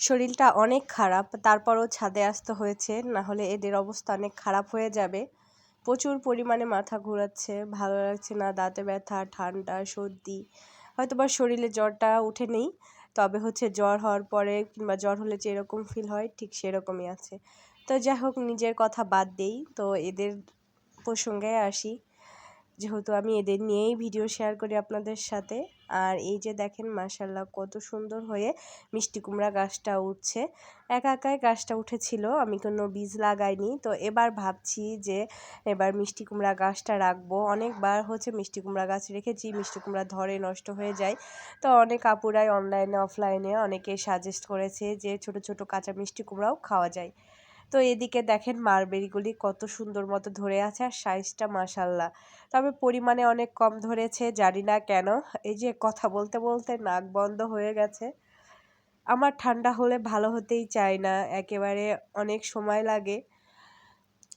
শরীরটা অনেক খারাপ, তারপরও ছাদে আসতে হয়েছে, না হলে এদের অবস্থা অনেক খারাপ হয়ে যাবে। প্রচুর পরিমাণে মাথা ঘোরাচ্ছে, ভালো লাগছে না, দাঁতে ব্যথা, ঠান্ডা, সর্দি হয়তো বা শরীরে জ্বরটা উঠে নেই, তবে হচ্ছে জ্বর হওয়ার পরে কিংবা জ্বর হলে যেরকম ফিল হয়, ঠিক সেরকমই আছে। তো যাই হোক, নিজের কথা বাদ দেই, তো এদের প্রসঙ্গে আসি। যেহেতু আমি এদের নিয়েই ভিডিও শেয়ার করি আপনাদের সাথে। আর এই যে দেখেন মাসাল্লাহ কত সুন্দর হয়ে মিষ্টি কুমড়া গাছটা উঠছে। একা একাই গাছটা উঠেছিল, আমি কোনো বীজ লাগাইনি। তো এবার ভাবছি যে এবার মিষ্টি কুমড়া গাছটা রাখব। অনেকবার হচ্ছে মিষ্টি কুমড়া গাছ রেখেছি, মিষ্টি কুমড়া ধরে নষ্ট হয়ে যায়। তো অনেক আপুরাই অনলাইনে অফলাইনে অনেকে সাজেস্ট করেছে যে ছোট ছোট কাঁচা মিষ্টি কুমড়াও খাওয়া যায়। তো এদিকে দেখেন মারবেরিগুলি কত সুন্দর মতো ধরে আছে আর সাইজটা মাসাল্লাহ তবে পরিমাণে অনেক কম ধরেছে, জানি না কেন। এই যে কথা বলতে বলতে নাক বন্ধ হয়ে গেছে। আমার ঠান্ডা হলে ভালো হতেই চায় না, একেবারে অনেক সময় লাগে।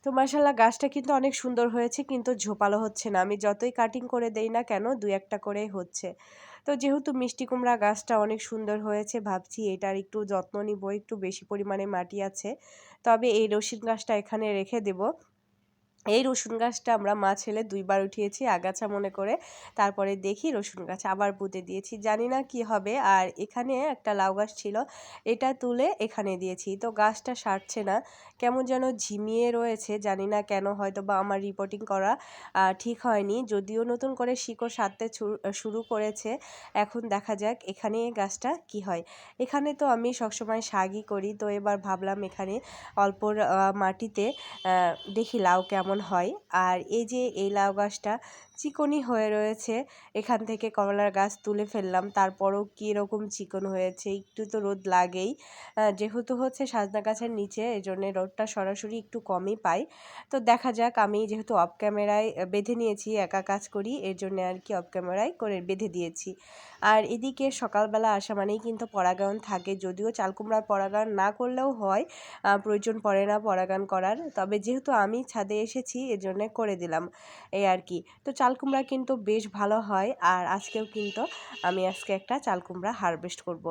তো মাসাল্লাহ গাছটা কিন্তু অনেক সুন্দর হয়েছে, কিন্তু ঝোপালো হচ্ছে না। আমি যতই কাটিং করে দেই না কেন দু একটা করেই হচ্ছে। তো যেহেতু মিষ্টি কুমড়া গাছটা অনেক সুন্দর হয়েছে ভাবছি এটার একটু যত্ন নিব, একটু বেশি পরিমাণে মাটি আছে। তবে এই রসিন গাছটা এখানে রেখে দেব। এই রসুন গাছটা আমরা মা ছেলে দুইবার উঠিয়েছি, আগাছা মনে করে। তারপরে দেখি রসুন গাছ আবার পুঁতে দিয়েছি। জানি না কি হবে। আর এখানে একটা লাউ গাছ ছিল, এটা তুলে এখানে দিয়েছি। তো গাছটা সারছে না। কেমন যেন ঝিমিয়ে রয়েছে, জানি না কেন হয়তো বা আমার রিপোর্টিং করা ঠিক হয়নি। যদিও নতুন করে শিকড় সারতে শুরু করেছে, এখন দেখা যাক এখানে গাছটা কি হয়। এখানে তো আমি সবসময় শাগই করি। তো এবার ভাবলাম এখানে অল্প মাটিতে দেখি লাউ কেমন হয়? আর এই যে এই লাউ গাছটা চিকনি হয়ে রয়েছে। এখান থেকে কমলার গাছ তুলে ফেললাম। তারপরও কীরকম চিকন হয়েছে একটু তো রোদ লাগেই। যেহেতু হচ্ছে সাজনা গাছের নিচে এই জন্যে রোদটা সরাসরি একটু কমই পাই। তো দেখা যাক, আমি যেহেতু অফ ক্যামেরায় বেঁধে নিয়েছি, একা কাজ করি, এর জন্য আর কি অফ ক্যামেরায় করে বেঁধে দিয়েছি। আর এদিকে সকালবেলা আসা মানেই কিন্তু পরাগায়ন থাকে, যদিও চালকুমড়ার পরাগায়ন না করলেও হয়। প্রয়োজন পড়ে না পরাগায়ন করার। তবে যেহেতু আমি ছাদে এসেছি, এজন্য করে দিলাম। এই আর কি। তো চাল কুমড়া কিন্তু বেশ ভালো হয়। আর আজকেও কিন্তু আমি আজকে একটা চাল কুমড়া হারভেস্ট করব।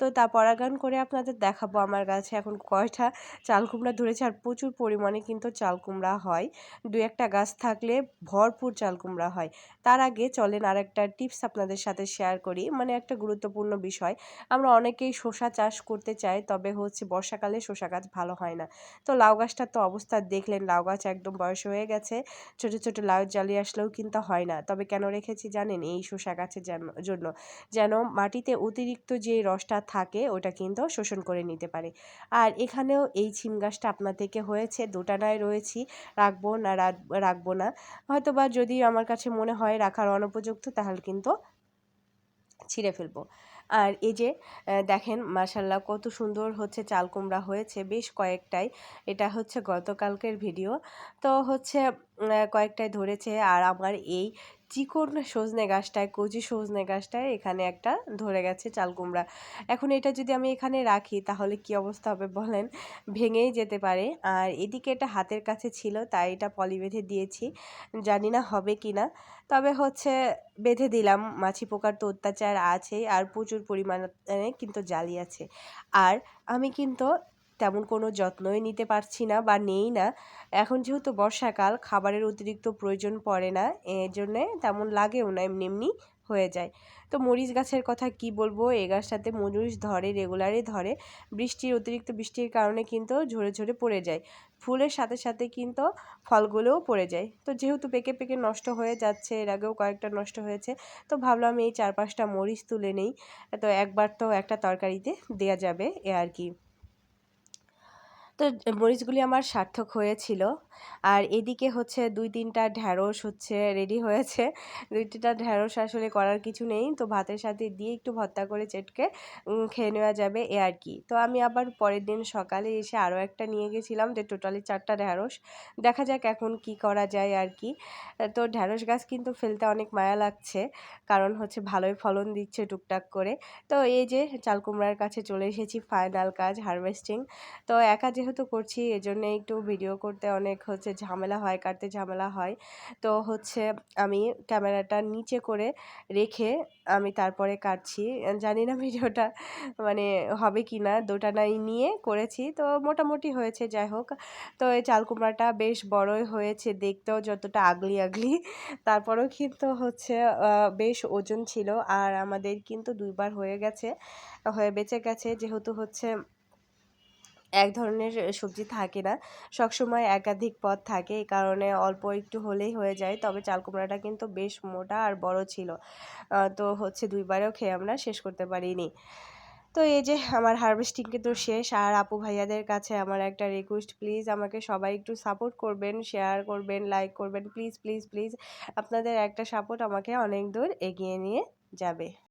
তো তা পরাগায়ন করে আপনাদের দেখাবো আমার গাছে এখন কয়টা চাল কুমড়া ধরেছে আর প্রচুর পরিমাণে কিন্তু চাল কুমড়া হয়। দু একটা গাছ থাকলে ভরপুর চাল কুমড়া হয়। তার আগে চলেন আর একটা টিপস আপনাদের সাথে শেয়ার করি। মানে একটা গুরুত্বপূর্ণ বিষয়, আমরা অনেকেই শসা চাষ করতে চাই, তবে হচ্ছে বর্ষাকালে শসা গাছ ভালো হয় না। তো লাউ গাছটার তো অবস্থা দেখলেন, লাউ গাছ একদম বয়স হয়ে গেছে, ছোট ছোট লাউ জ্বালিয়ে আসলেও কিন্তু হয় না। তবে কেন রেখেছি জানেন? এই শসা গাছের জন্য। যেন মাটিতে অতিরিক্ত যে রসটা থাকে, ওটা কিন্তু শোষণ করে নিতে পারে। আর এখানেও এই ছিম গাছটা আপনার থেকে হয়েছে, দুটানায় রয়েছি, রাখব না রাখব না। হয়তো বা যদি আমার কাছে মনে হয় রাখার অনুপযুক্ত তাহলে কিন্তু ছিঁড়ে ফেলব। আর এই যে দেখেন মাসাল্লাহ কত সুন্দর হচ্ছে চাল কুমড়া হয়েছে বেশ কয়েকটাই। এটা হচ্ছে গতকালকের ভিডিও। তো হচ্ছে কয়েকটাই ধরেছে। আর আমার এই চিকন সজনে গাছটায়, কচি সজনে গাছটায় এখানে একটা ধরে গেছে চাল কুমড়া। এখন এটা যদি আমি এখানে রাখি, তাহলে কি অবস্থা হবে বলেন? ভেঙেই যেতে পারে। আর এদিকে এটা হাতের কাছে ছিল, তাই এটা পলি বেঁধে দিয়েছি। জানি না হবে কি না তবে হচ্ছে, বেঁধে দিলাম। মাছি পোকার তো অত্যাচার আছে আর প্রচুর পরিমাণে কিন্তু জালি আছে। আর আমি কিন্তু তেমন কোনো যত্নই নিতে পারছি না বা নেই না। এখন যেহেতু বর্ষাকাল, খাবারের অতিরিক্ত প্রয়োজন পড়ে না, এর জন্যে তেমন লাগেও না, এমনি এমনি হয়ে যায়। তো মরিচ গাছের কথা কি বলব? এই গাছটাতে মরিচ ধরে রেগুলারই ধরে। বৃষ্টির অতিরিক্ত বৃষ্টির কারণে কিন্তু ঝরে ঝরে পড়ে যায়। ফুলের সাথে সাথে কিন্তু ফলগুলোও পড়ে যায়। তো যেহেতু পেকে পেকে নষ্ট হয়ে যাচ্ছে, এর আগেও কয়েকটা নষ্ট হয়েছে, তো ভাবলাম এই চার পাঁচটা মরিচ তুলে নেই। তো একবার তো একটা তরকারিতে দেয়া যাবে এ আর কি। তো মরিচগুলি আমার সার্থক হয়েছিল। আর এদিকে হচ্ছে দুই তিনটা ঢ্যাঁড়স হচ্ছে রেডি হয়েছে। দুই তিনটা ঢ্যাঁড়স আসলে করার কিছু নেই। তো ভাতের সাথে দিয়ে একটু ভর্তা করে চেটকে খেয়ে নেওয়া যাবে এ আর কি। তো আমি আবার পরের দিন সকালে এসে আরও একটা নিয়ে গেছিলাম যে টোটালি চারটা ঢ্যাঁড়স। দেখা যাক এখন কি করা যায় আর কি। তো ঢ্যাঁড়স গাছ কিন্তু ফেলতে অনেক মায়া লাগছে, কারণ হচ্ছে ভালোই ফলন দিচ্ছে টুকটাক করে। তো এই যে চালকুমড়ার কাছে চলে এসেছি ফাইনাল কাজ হারভেস্টিং তো একা যেহেতু যেহেতু করছি, এজন্য একটু ভিডিও করতে অনেক হচ্ছে ঝামেলা হয়, কাটতে ঝামেলা হয়। তো হচ্ছে আমি ক্যামেরাটা নিচে করে রেখে আমি তারপরে কাটছি। জানি না ভিডিওটা মানে হবে কি না দোটানাই নিয়ে করেছি। তো মোটামুটি হয়েছে, যাই হোক। তো এই চাল কুমড়াটা বেশ বড়ই হয়েছে দেখতেও যতটা আগলি আগলি। তারপরেও কিন্তু হচ্ছে বেশ ওজন ছিল। আর আমাদের কিন্তু দুইবার হয়ে গেছে, হয়ে বেঁচে গেছে। যেহেতু হচ্ছে এক ধরনের সবজি থাকে না। সবসময় একাধিক পদ থাকে, এই কারণে অল্প একটু হলেই হয়ে যায়। তবে চাল কুমড়াটা কিন্তু বেশ মোটা আর বড় ছিল। তো হচ্ছে দুইবারেও খেয়ে আমরা শেষ করতে পারিনি। তো এই যে আমার হারভেস্টিং কিন্তু শেষ। আর আপু ভাইয়াদের কাছে আমার একটা রিকোয়েস্ট প্লিজ আমাকে সবাই একটু সাপোর্ট করবেন শেয়ার করবেন লাইক করবেন। প্লিজ প্লিজ প্লিজ আপনাদের একটা সাপোর্ট আমাকে অনেক দূর এগিয়ে নিয়ে যাবে।